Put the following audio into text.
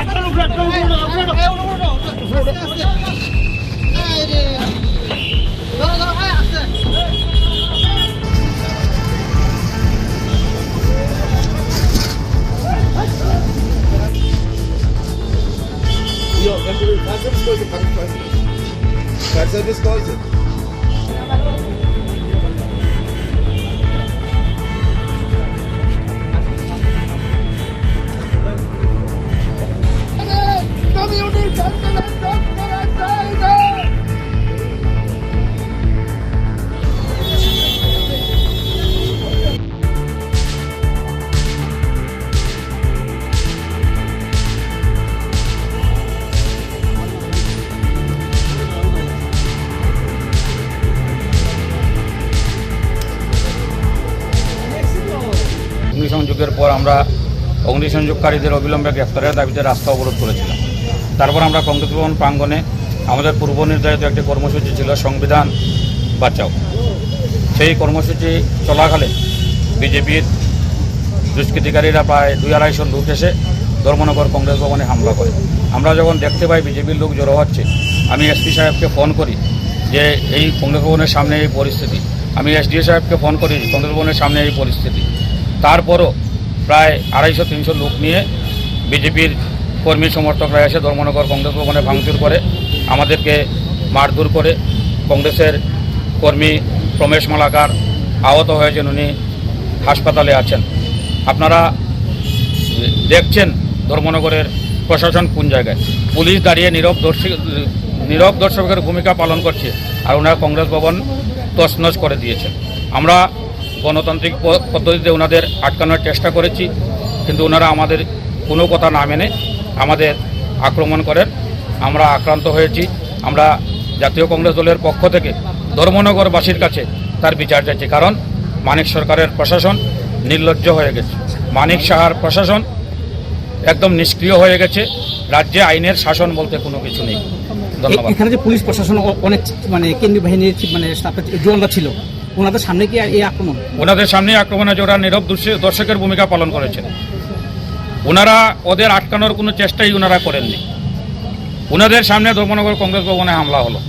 একটা লোক একটা লোক একটা লোক eu faço as coisas, para fazer. As coisas. অগ্নিসংযোগের পর আমরা অগ্নিসংযোগকারীদের অবিলম্বে গ্রেফতারের দাবিতে রাস্তা অবরোধ করেছিলাম। তারপর আমরা কংগ্রেস ভবন প্রাঙ্গণে আমাদের পূর্ব নির্ধারিত একটি কর্মসূচি ছিল সংবিধান বাঁচাও। সেই কর্মসূচি চলাকালে বিজেপির দুষ্কৃতিকারীরা প্রায় দুই আড়াইশো লোক এসে ধর্মনগর কংগ্রেস ভবনে হামলা করে। আমরা যখন দেখতে পাই বিজেপির লোক জড়ো হচ্ছে, আমি এসপি সাহেবকে ফোন করি যে এই কংগ্রেস ভবনের সামনে এই পরিস্থিতি। আমি এসডিও সাহেবকে ফোন করি কংগ্রেস ভবনের সামনে এই পরিস্থিতি। তারপরও প্রায় আড়াইশো, তিনশো লোক নিয়ে বিজেপির কর্মী সমর্থকরা এসে ধর্মনগর কংগ্রেস ভবনে ভাঙচুর করে, আমাদেরকে মারধর করে কংগ্রেসের কর্মী প্রমেশ মালাকার আহত হয়েছেন, উনি হাসপাতালে আছেন। আপনারা দেখছেন ধর্মনগরের প্রশাসন কোন জায়গায়। পুলিশ দাঁড়িয়ে নীরব দর্শী, নীরব দর্শকের ভূমিকা পালন করছে, আর ওনারা কংগ্রেস ভবন তছনছ করে দিয়েছেন আমরা গণতান্ত্রিক পদ্ধতিতে ওনাদের আটকানোর চেষ্টা করেছি কিন্তু ওনারা আমাদের কোনো কথা না মেনে আমাদের আক্রমণ করেন। আমরা আক্রান্ত হয়েছি। আমরা জাতীয় কংগ্রেস দলের পক্ষ থেকে ধর্মনগরবাসীর কাছে তার বিচার চাইছি কারণ মানিক সরকারের প্রশাসন নির্লজ্জ হয়ে গেছে। মানিক সাহার প্রশাসন একদম নিষ্ক্রিয় হয়ে গেছে। রাজ্যে আইনের শাসন বলতে কোনো কিছু নেই। ধন্যবাদ। এখানে যে পুলিশ প্রশাসন অনেক মানে কেন্দ্রীয় বাহিনীর মানে জোয়ানরা ছিল ওনাদের সামনে কি এই আক্রমণ? ওনাদের সামনে আক্রমণ আছে, ওরা নীরব দর্শী- দর্শকের ভূমিকা পালন করেছেন। ওনারা ওদের আটকানোর কোনো চেষ্টাই ওনারা করেননি। ওনাদের সামনে ধর্মনগর কংগ্রেস ভবনে হামলা হলো।